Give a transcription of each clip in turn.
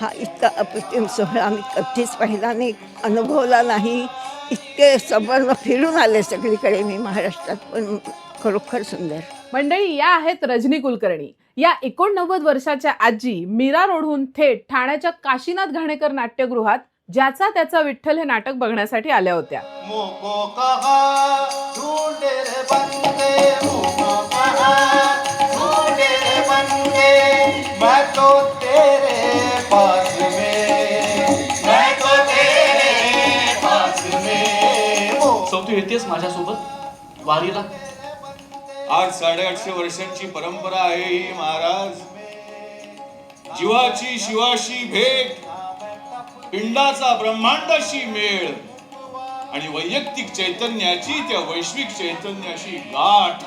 हा इतका अप्रतिम सोहळा मी कधीच पाहिला नाही अनुभवला नाही. इतके सबर्न फिरून आले सगळीकडे मी महाराष्ट्रात पण खरोखर सुंदर. मंडळी या आहेत रजनी कुलकर्णी. या एकोणनव्वद वर्षाच्या आजी मीरा रोडहून थेट ठाण्याच्या काशीनाथ घाणेकर नाट्यगृहात ज्याचा त्याचा विठ्ठल हे नाटक बघण्यासाठी आल्या होत्या. तू येतेस माझ्यासोबत? वारीला? आज साडेआठशे वर्षांची परंपरा आहे ही महाराज. जीवाची शिवाशी भेट पिंडाचा ब्रह्मांडाशी मेळ आणि वैयक्तिक चैतन्याची त्या वैश्विक चैतन्याशी गाठ.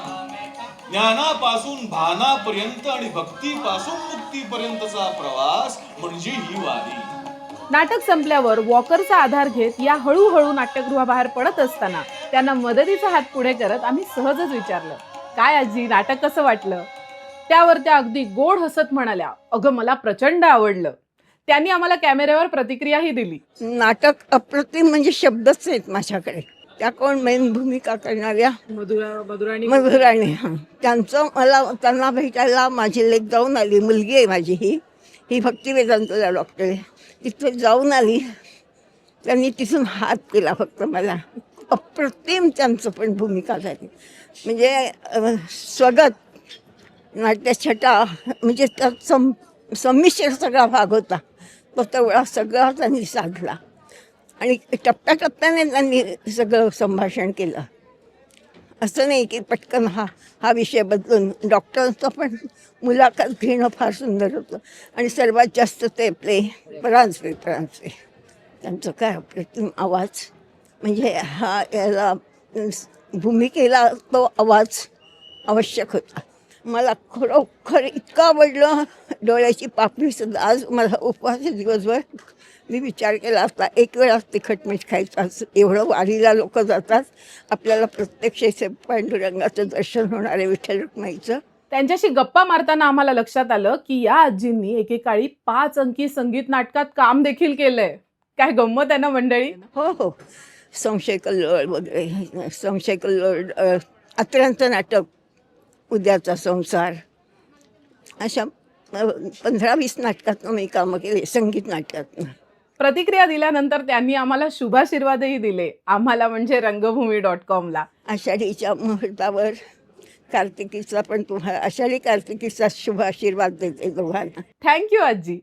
ज्ञानापासून भानापर्यंत आणि भक्तीपासून मुक्तीपर्यंतचा प्रवास म्हणजे ही वारी. नाटक संपल्यावर वॉकरचा आधार घेत या हळूहळू नाट्यगृहाबाहेर पडत असताना त्यांना मदतीचा हात पुढे करत आम्ही सहजच विचारलं काय आजी नाटक कसं वाटलं? त्यावर त्या अगदी गोड हसत म्हणाल्या अगं मला प्रचंड आवडलं. त्यांनी आम्हाला कॅमेऱ्यावर प्रतिक्रियाही दिली. नाटक अप्रतिम म्हणजे शब्दच आहेत माझ्याकडे. त्या कोण मेन भूमिका करणाऱ्या? मधुरा मधुराणी. मधुराणी हां. त्यांचं मला त्यांना भेटायला माझी लेक जाऊन आली. मुलगी आहे माझी ही. ही भक्ती वेदांतला डॉक्टर आहे. तिथे जाऊन आली. त्यांनी तिथून हात केला फक्त मला. अप्रतिम त्यांचं पण भूमिका झाली. म्हणजे स्वगत नाट्यछटा म्हणजे त्या सम संमिश्र सगळा भाग होता. तो तेवढा सगळा त्यांनी साधला. आणि टप्प्याटप्प्याने त्यांनी सगळं संभाषण केलं. असं नाही की पटकन हा हा विषय बदलून. डॉक्टरांचं पण मुलाखत घेणं फार सुंदर होतं. आणि सर्वात जास्त ते आपले परांजपे परांजपे त्यांचं काय अप्रतिम आवाज. म्हणजे हा याला भूमिकेला तो आवाज आवश्यक होता. मला खरोखर इतकं आवडलं. डोळ्याची पापणीसुद्धा आज मला उपवास दिवसभर मी विचार केला असता एक वेळा तिखट मीठ खायचं असं एवढं वारीला लोक जातात. आपल्याला प्रत्यक्ष पांडुरंगाचं दर्शन होणार आहे विठ्ठल रुक्माईचं. त्यांच्याशी गप्पा मारताना आम्हाला लक्षात आलं की या आजींनी एकेकाळी पाच अंकी संगीत नाटकात काम देखील केलंय. काय गंमत आहे ना मंडळी? हो हो. संशय कल्लोळ वगैरे. संशय कल्लोळ अत्र्यांचं नाटक. उद्याचा संसार. अशा पंधरा वीस नाटकातनं मी कामं केली संगीत नाटकातनं. प्रतिक्रिया दिल्यानंतर त्यांनी आम्हाला शुभाशीर्वादही दिले आम्हाला म्हणजे रंगभूमी डॉट कॉमला. आषाढीच्या मुहूर्तावर कार्तिकीचा पण तुम्हाला आषाढी कार्तिकीचा शुभ आशीर्वाद देते दोघांना थँक्यू आजी.